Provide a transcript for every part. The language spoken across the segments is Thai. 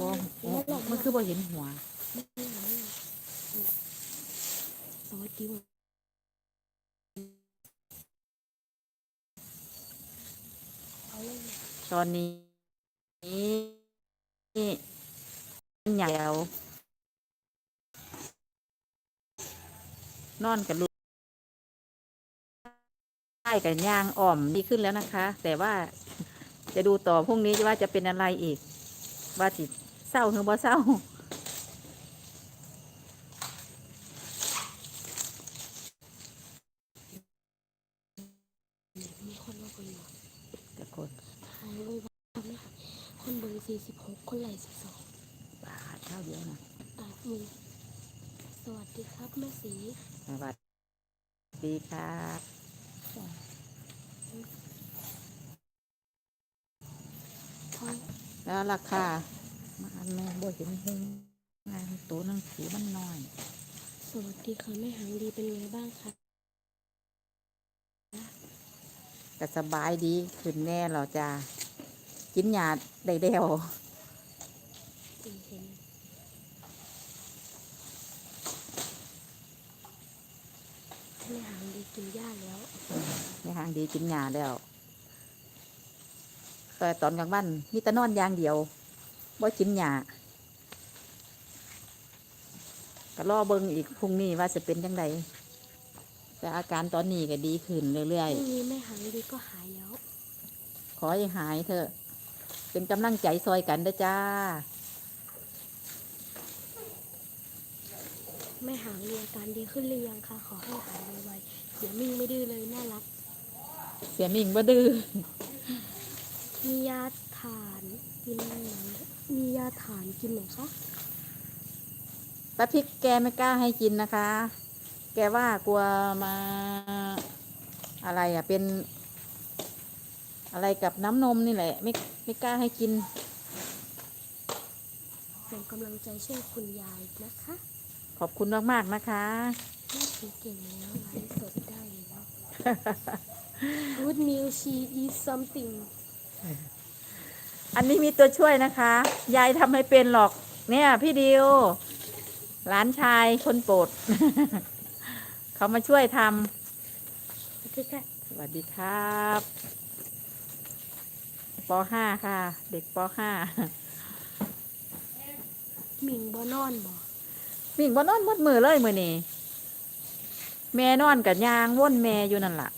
บ่โอ้มันคือบ่เห็นหัวสวัสดีวันตอนนี้มันใหญ่แล้วนอนกับลูกใช่กับยางอ่อมดีขึ้นแล้วนะคะ แต่ว่าจะดูต่อพรุ่งนี้ว่าจะเป็นอะไรอีก ว่าสิ เศร้าหรือบ่เศร้ามีคนมาคนอยู่แต่คนหายเลยว่าไม่หายคนเบอร์สี่สิบหกคนไหลสิบสองบาทเท่าเดียวนะอะมึงสวัสดีครับแม่สีสวัสดีครับพ่อแล้วราคามาอันแม่บ่เห็นหงงานตัวหนังสือมันน้อย สวัสดีค่ะแม่หางดีเป็นไงบ้างคะก็สบายดีขึ้นแน่เราจะกินยาได้เดียวเห็นเห็นแม่หางดีกินหญ้าแล้วในทางดีกินยาแล้วแต่ตอนกลางวันมีแต่นอนอย่างเดียว ว่ากินยาก็รอเบิงอีกพรุ่งนี้ว่าจะเป็นยังไงแต่อาการตอนนี้ก็ดีขึ้นเรื่อยพรุ่งนี้แม่หางดีก็หายแล้ว ๆ ขอให้หายเถอะ เป็นกำลังใจซอยกันเด้อจ้าแม่หางดีอาการดีขึ้นหรือยังคะขอให้หายไวๆเดี๋ยวมิ่งไม่ดื้อเลยน่ารัก เสียมิ่งบ่ดื้อ มียาฐานกินไหม มียาฐานกินไหมคะตาพริกแกไม่กล้าให้กินนะคะ แกว่ากลัวมาอะไรอะเป็น อะไรกับน้ำนมนี่แหละ ไม่ไม่กล้าให้กินส่งกำลังใจช่วยคุณยายนะคะ ขอบคุณมากๆนะคะแม่สีเก่งแล้วไลฟ์สดได้แล้ว Good news she is something อันนี้มีตัวช่วยนะคะ ยายทำให้เป็นหรอก เนี่ย พี่ดิวหลานชายคนโปรด เขามาช่วยทโอเคค่ะำสวัสดีครับป .5 ค่ะ เด็กปหมิงบอนอนบ่ .5 มิ่งบ่นอนหมดมือเลยมือนี่แม่นอนกับยางว่นแม่อยู่นั่นล่ะ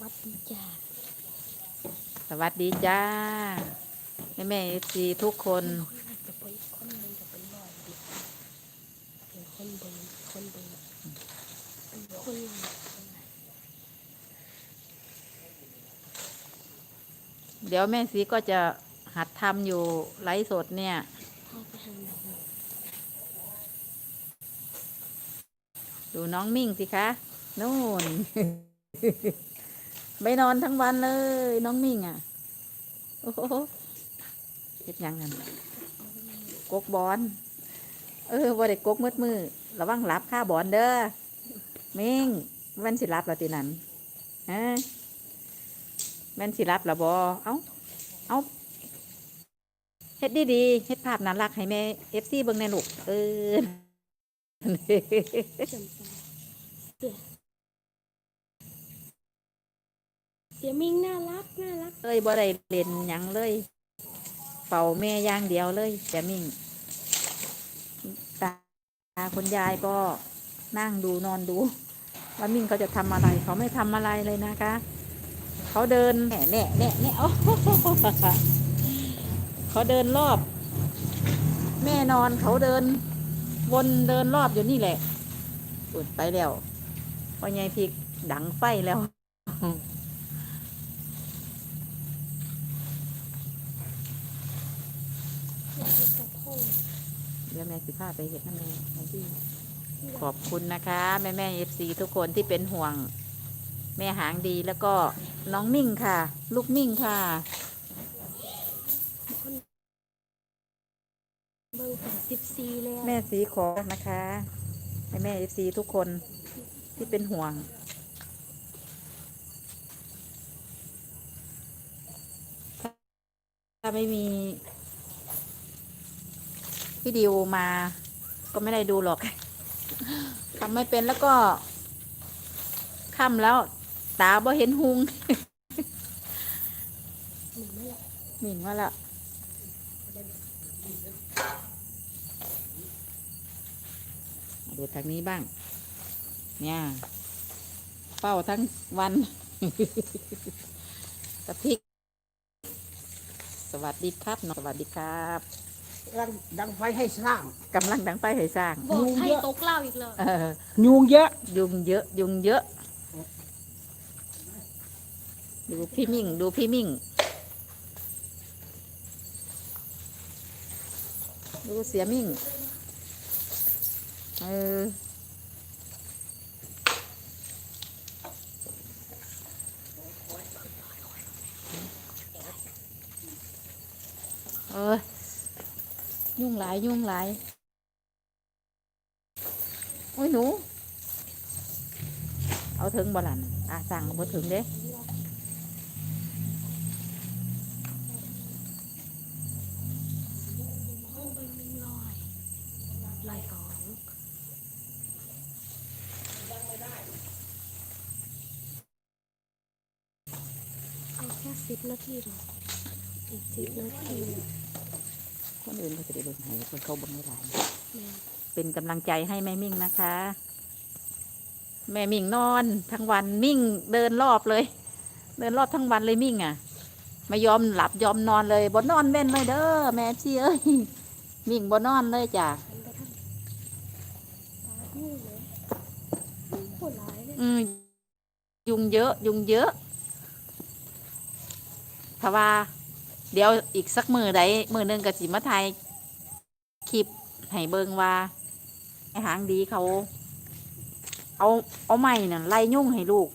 วัดดีจ้า ส วัสดีจ้า แม่แม่เอฟซีทุกคนจะไปคนหนึงจะเป็นร้อยดิเป็นคนเบิ่งคนเบิ่งเป็นคนเดี๋ยวแม่สีก็จะหัดทำอยู่ไลฟ์สดเนี่ยดูน้องมิ่งสิคะนู่น ไม่นอนทั้งวันเลย น้องมิ่งอะ โอ้โหเฮ็ดยังกันกกบอลเออว่ได้กกมืดมือระวังหลับค่าบอลเด้อมิ่งแม่นสิรับละตินันฮะแม่นสิรับละบอเอ้าเอ้าเฮ็ดดีดีๆเฮ็ดภาพน่ารักให้แม่เอฟซีเบิ่งในลูกเออ จำตาเสียเสียมิงน่ารักน่ารักเลยบ่ได้เล่นหยังเลย เป่าแม่ย่างเดียวเลยแต่มิ่งตาคุณยายก็นั่งดูนอนดูว่ามิ่งเขาจะทำอะไร เขาไม่ทำอะไรเลยนะคะ เขาเดินแหน่แหน่แหน่แหน่โอ้เขาเดินรอบ แม่นอนเขาเดิน วนเดินรอบอยู่นี่แหละอุดไปแล้วพอไงพีกดังไฟแล้ว อยากไปกับพ่อ เดี๋ยวแม่สิพาไปเห็ดน้ำแม่แม่ที่ขอบคุณนะคะ แม่แม่เอฟซีทุกคนที่เป็นห่วง แม่หางดีแล้วก็น้องมิ่งค่ะ ลูกมิ่งค่ะเบอร์แปดสิบสี่เลยอะแม่สีขอนะคะ แม่แม่เอฟซีทุกคนที่เป็นห่วงถ้าไม่มี วิดีโอมา ก็ไม่ได้ดูหรอกทำไม่เป็นแล้วก็ค่ำแล้ว ตาบ่เห็นหุงหนึ่งไม่ละหมิ่งว่าละมาดูทางนี้บ้าง เนี่ย เป้าทั้งวันกะพริก สวัสดีครับน้องสวัสดีครับ ดังดังไฟให้สร้าง กำลังดังไปให้สร้าง บอกให้ตกเหล่าอีกเลยเออ ยุงเยอะ ยุงเยอะ ยุงเยอะ ดูพี่มิ่ง ดูพี่มิ่ง ดูเสียมิ่ง เออเออ ยุ่งหลายยุ่งหลายโอ้ยหนู เอาถึงบ่ลันอะสั่งบ่ถึงเด้องเอยสองเอาแค่สิบนาทีหรออีกสิบนาที คน อื่นเขาจะได้เบิ่งให้คนเขาเบิ่งไม่หลายแม่เป็นกำลังใจให้แม่มิ่งนะคะ แม่มิ่งนอนทั้งวันมิ่งเดินรอบเลย เดินรอบทั้งวันเลยมิ่งอะไม่ยอมหลับยอมนอนเลยบ่นอนเว้นเลยเด้อแม่พี่เอ้ยมิ่งบ่นอนเลยจ้ะอืมยุงเยอะ ยุงเยอะถ้าว่า เดี๋ยวอีกสักมือใดมือหนึ่งกับสิมาไทยคลิปให้เบิงว่าไอหางดีเขา เอาเอาไม้น่ะไล่ยุ่งให้ลูก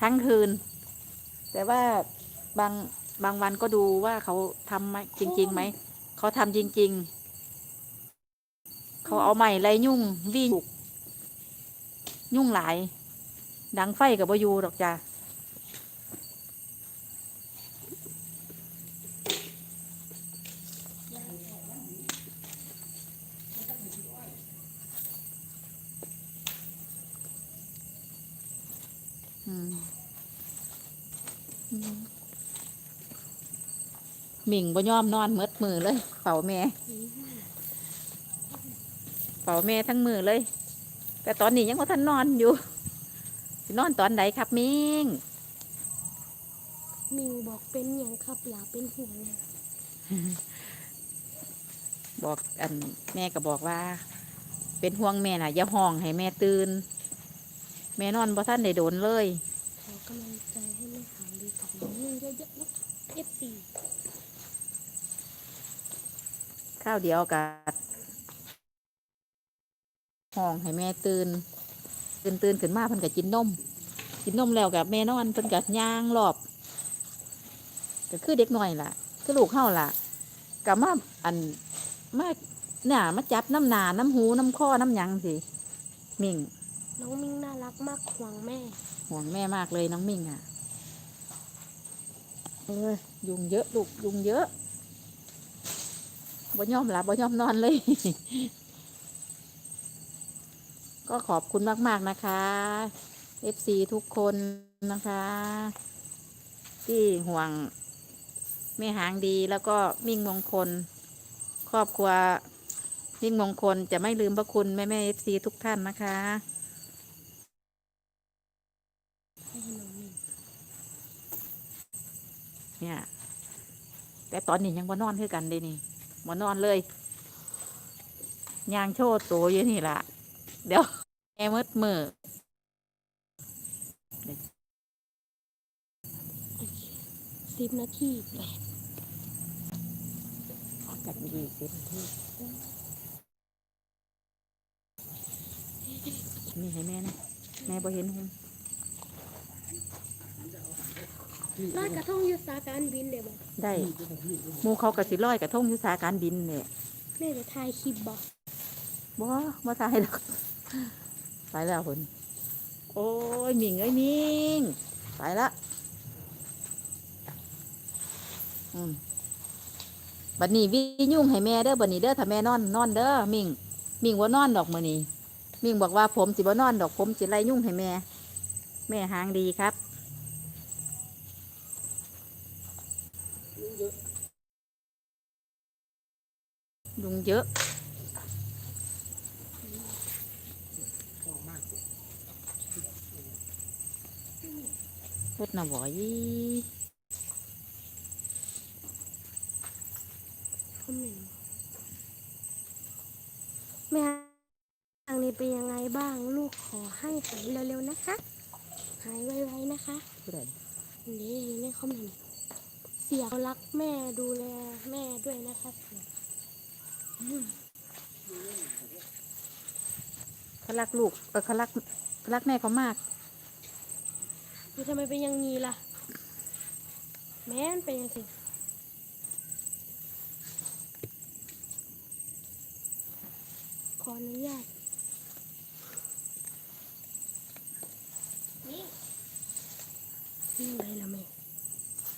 ทั้งคืน แต่ว่าบางบางวันก็ดูว่าเขาทำไหมจริงๆไหมเขาทำจริง ๆ เขาเอาไม้ไล่ยุ่งวิ่งยุ่งหลาย ดังไฟกับบอยูดอกจ้า มิ่งบ่ยอมนอนเมดมือเลยเป่าแม่เป่าแม่ทั้งมือเลย แต่ตอนนี้ยังว่าท่านนอนอยู่สินอนตอนไหนครับมิงมิงบอกเป็นอย่างครับหลาเป็นห่วงเลยบอกอันแม่ก็บอกว่า เป็นห่วงแม่น่ะอย่าห้องให้แม่ตื่น แม่นอนบ่ท่านได้โดนเลยขอกำลังใจให้แม่หางดีกับน้องมิงเยอะๆนะคะ F4 ข้าวเดียวกับห้องให้แม่ตื่นตื่นตื่นขึ้นมาเพิ่นก็กินนม กินนมแล้วกับแม่นอนเพิ่นก็ย่างรอบก็คือเด็กน้อยล่ะ คือลูกเฮาล่ะกับมาอันมาเนี่ยมาจับน้ำหนาน้ำหูน้ำข้อน้ำหยังสิมิ่ง น้องมิงน่ารักมากห่วงแม่ ห่วงแม่มากเลยน้องมิ่งอะเอ้ยยุงเยอะลูกยุงเยอะ บ่ยอมหลับบ่ยอมนอนเลย ก็ขอบคุณมาก ๆ นะคะ FC ทุกคนนะคะ ที่ห่วงแม่หางดีแล้วก็มิ่งมงคล ครอบครัวมิ่งมงคลจะไม่ลืมพระคุณแม่แม่ FC ทุกท่านนะคะเนี่ยแต่ตอนนี้ยังบ่นอนคือกันเด้นี่ บ่นอนเลยยางโชว์ตัวอยู่นี่ล่ะเดี๋ยวแอมืดมือสิบนาทีแปดจากยี่สิบที่นี่ให้แม่นะ แม่บ่เห็นหุ่น ลอยกระทงอยุสาการบินเดี๋ยวบอกได้หมูเขากระสิร้อยกระทงอยุสาการบินเนี่ยแม่จะถ่ายคลิปบอกบ่บ่ทายหรอกไปแล้วคุณโอ้ยมิงเอ้ยมิงไปละอืมบัดนี้วิยุ่งให้แม่เด้อบัดนี้เด้อถ้าแม่นอนนอนเด้อมิ่งมิ่งว่านอนดอกมื้อนี้มิ่งบอกว่าผมสิบ่นอนดอกผมสิไล่ยุ่งให้แม่ แม่หางดีครับ ยุง เยอะรถน่ะบ่อยคอมเมนต์แม่ทางนี้เป็นยังไงบ้าง ลูกขอให้หายเร็วๆนะคะ หายไวๆนะคะผู้ใดนี่ในคอมเมนต์เสียเขารักแม่ดูแลแม่ด้วยนะคะ เสียเขารักลูกเออเขารักเขารักแม่เขามากคือทำไมเป็นอยังงี้ล่ะ แม่นเป็นยังสิขออนุญาตนี่นี่ไงล่ะแม่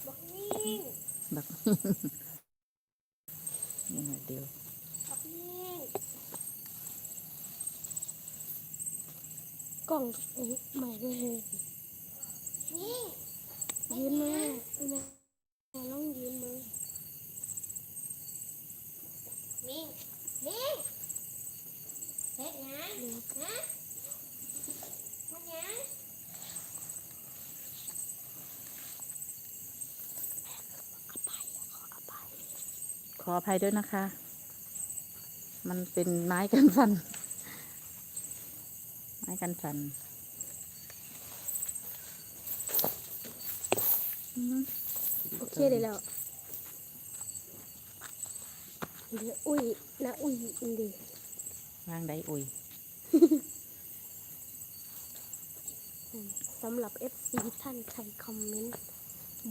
บอกนี่แบบนี่หน่อยเดียว บอกนี่ก ล่องเอ้ยใหม่ด้วยเฮ้ยนี่ยืนมือแม่แม่ลองยืนมือนี่นี่เฮ็ดหยังฮะเฮ็ดหยังขออภัยด้วยนะคะ มันเป็นไม้กันฟัน ไม้กันฟันอืมโอเคได้แล้วเดี๋ยวอุ้ยนะอุ้ยอินดีวางได้อุยสำหรับ FC ท่านใครคอมเมนต์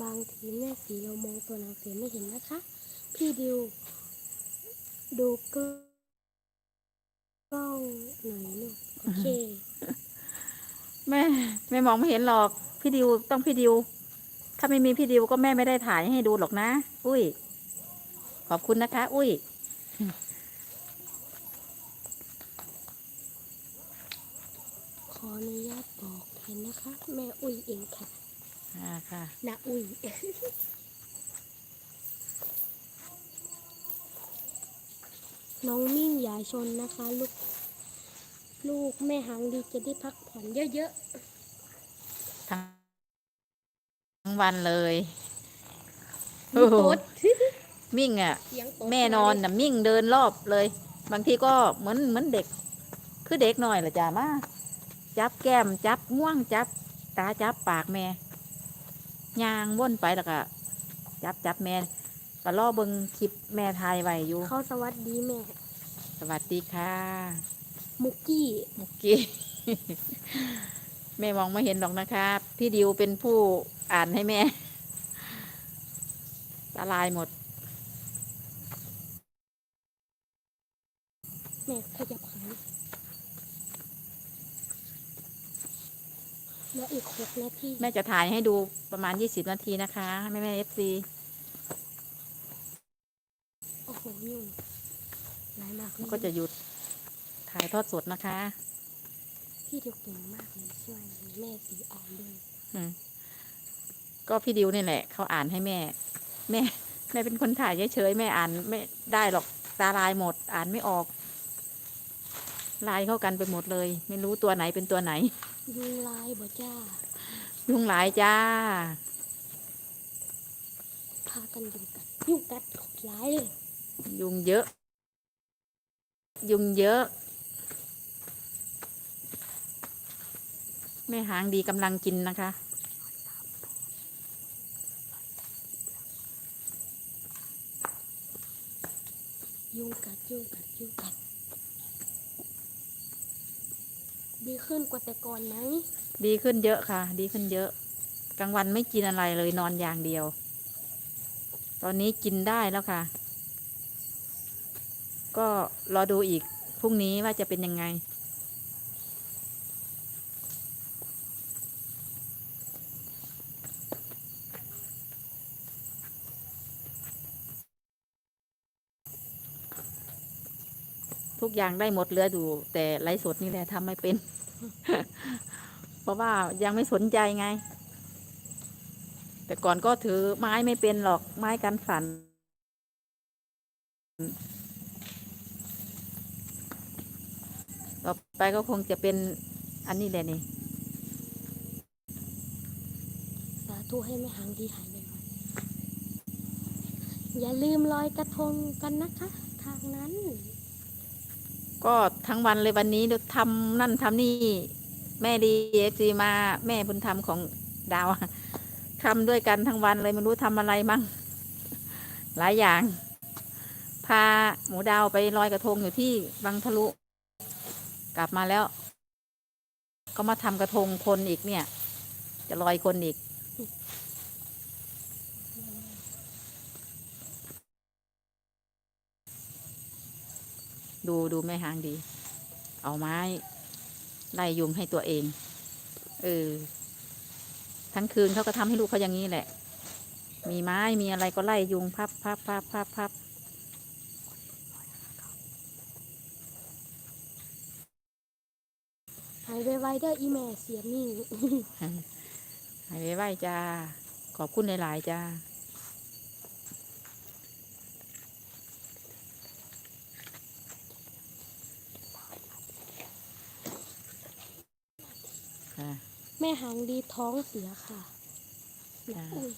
บางทีแม่สีเรามองตัวหนังสือไม่เห็นนะคะ พี่ดิวดูก ล้องหน่อยลูกโอเคแม่แม่มองไม่เห็นหรอก พี่ดิวต้องพี่ดิว ถ้าไม่มีพี่ดิวก็แม่ไม่ได้ถ่ายให้ดูหรอกนะ อุ้ย ขอบคุณนะคะ อุ้ย ขออนุญาตบอกแทนนะคะ แม่อุ้ยเองค่ะ อ่าค่ะ นะอุ้ย น้องมิ่งอย่าชนนะคะ ลูก ลูกแม่หางดีจะได้พักผ่อนเยอะทั้งวันเลยๆโอ้โหโต๊ดมิ่งอะ เสียงโต๊ดแม่นอนน่ะมิ่งเดินรอบเลย บางทีก็เหมือนเหมือนเด็ก คือเด็กหน่อยละจ้ามาจับแก้มจับง่วงจับ ตาจับปากแม่ย่างว่นไปแล้วก็จับจับแม่ ก็ล่อเบิงคลิปแม่ทายไว้อยู่ เขาสวัสดีแม่ สวัสดีค่ะ มุกกี้ มุกกี้ แม่มองไม่เห็นหรอกนะคะพี่ดิวเป็นผู้อ่านให้แม่ตาลายหมด แม่ขยับขาแล้วอีกหกนาที แม่จะถ่ายให้ดูประมาณ 20 นาทีนะคะ แม่แม่เอฟซี โอ้โหยุ่งหลายมากเลยก็จะหยุดถ่ายทอดสดนะคะ พี่เดียวเก่งมากเลยช่วยแม่สีอ่านด้วยอืมก็พี่ดิวนี่แหละ เขาอ่านให้แม่ แม่แม่เป็นคนถ่ายเฉยๆแม่อ่านไม่ได้หรอกตาลายหมด อ่านไม่ออก ลายเข้ากันไปหมดเลย ไม่รู้ตัวไหนเป็นตัวไหน ยุงลายบ่จ้า ยุงหลายจ้า พากันยุงกัดยุงกัดหลายเลย ยุงเยอะ ยุงเยอะ แม่หางดีกำลังกินนะคะยุงกัดยุงกัดยุงกัด ดีขึ้นกว่าแต่ก่อนไหมดีขึ้นเยอะค่ะ ดีขึ้นเยอะ กลางวันไม่กินอะไรเลยนอนอย่างเดียว ตอนนี้กินได้แล้วค่ะ ก็รอดูอีกพรุ่งนี้ว่าจะเป็นยังไง ทุกอย่างได้หมดเหลือดู แต่ไลฟ์สดนี่แหละทำไม่เป็น เพราะว่ายังไม่สนใจไง แต่ก่อนก็ถือไม้ไม่เป็นหรอกไม้กันสั่น ต่อไปก็คงจะเป็นอันนี้แหละนี่สาธุให้แม่หางดีหายไวๆอย่าลืมลอยกระทงกันนะคะ ทางนั้น ก็ทั้งวันเลยวันนี้ทำนั่นทำนี่ แม่ดีเอฟซีมาแม่บุญธรรมของดาวอะทำด้วยกันทั้งวันเลยไม่รู้ทำอะไรมั่งหลายอย่าง พาหมูดาวไปลอยกระทงอยู่ที่บางทะลุ กลับมาแล้ว ก็มาทำกระทงคนอีกเนี่ย จะลอยคนอีก ดูดูแม่หางดี เอาไม้ ไล่ยุงให้ตัวเอง เออ ทั้งคืนเขาก็ทำให้ลูกเขาอย่างนี้แหละ มีไม้มีอะไรก็ไล่ยุงพับพับพับพับพับ หาย ไวๆเด้ออีแม่เสียมิ่งหายไว้จ้า ขอบคุณหลาย ๆ จ้าค่ะแม่หางดีท้องเสียค่ะจ้าอุ้ย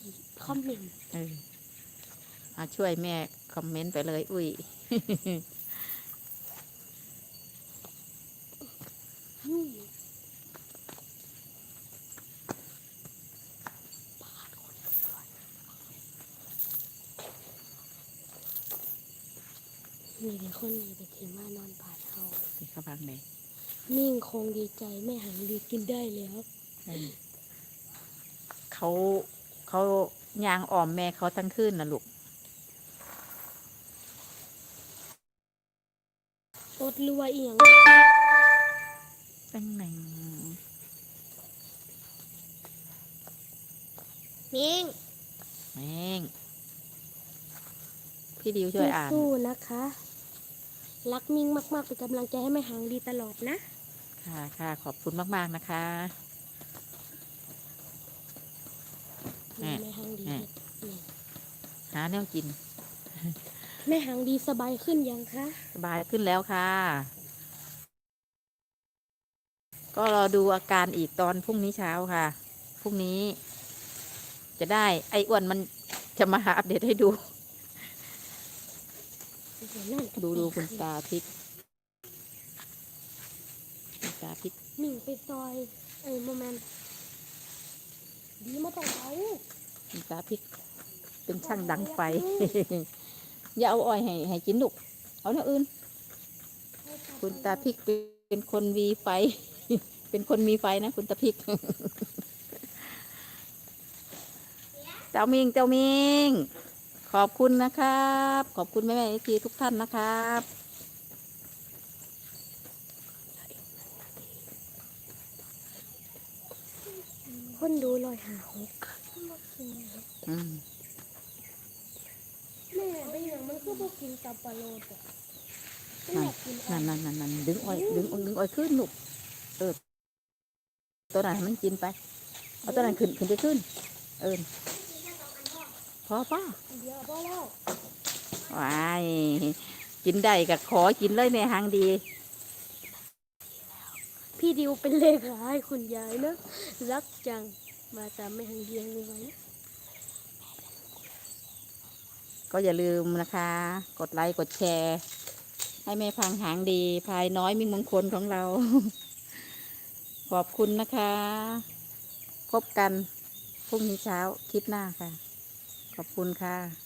คอมเมนต์เออมาช่วยแม่คอมเมนต์ไปเลย อุ้ยยุ่ง มีแต่คนนี้แต่ที่มานอนบาดเขานี่เขาพังเลยมิ่งคงดีใจแม่หางดีกินได้แล้วเออเขาเขายางอ่อมแม่เขาทั้งคืนนะลูกอดรวยเอียงตั้งหนึ่งมิ่งแม่งพี่ดิวช่วยอ่าน สู้ๆนะคะ รักมิ่งมาก ๆ เป็นกำลังใจให้แม่หางดีตลอดนะ ค่ะค่ะขอบคุณมากๆนะคะ แม่แม่หางดีแม่นี่หาแนวกิน แม่หางดีสบายขึ้นยังคะ สบายขึ้นแล้วค่ะ ก็รอดูอาการอีกตอนพรุ่งนี้เช้าค่ะ พรุ่งนี้ จะได้ไอ้อ้วนมันจะมาหาอัปเดตให้ดู ดูดูคุณตาพริกคุณตาพริกมิ่งไปซอยเอ้ยโมเมนต์ดีมาต้องเอาคุณตาพริก เป็นช่างดังไฟ อย่าเอาอ้อยให้ให้กินลูกเอาเนื้ออื่น คุณตาพริกเป็นคนมีไฟ เป็นคนมีไฟนะ คุณตาพริก เจ้ามิงเจ้ามิง ขอบคุณนะครับ ขอบคุณแม่แม่ทีทุกท่านนะครับคนดูลอยหาหกอืมแม่ไปอย่างมันก็บอกกินตับปลาโลดอะไม่อยากกินนั่นนั่นนั่นนั่นดึงอ้อยดึงดึงอ้อยขึ้นลูกเออตัวไหนนให้มันกินไปเอาตัวนั้นขึ้นขึ้นไปขึ้น เออ พอป้าเดี๋ยวพ่อเล่าว้ายกินได้กับขอกินเลยแม่หางดี พี่ดิวเป็นเลขาให้คุณยายนะ รักจัง มาตามแม่หางเดียงเลยไว้นะก็อย่าลืมนะคะ กดไลค์ กดแชร์ ให้แม่พังหางดีพายน้อยมิ่งมงคลของเรา ขอบคุณนะคะ พบกันพรุ่งนี้เช้าคลิปหน้าค่ะ ขอบคุณค่ะ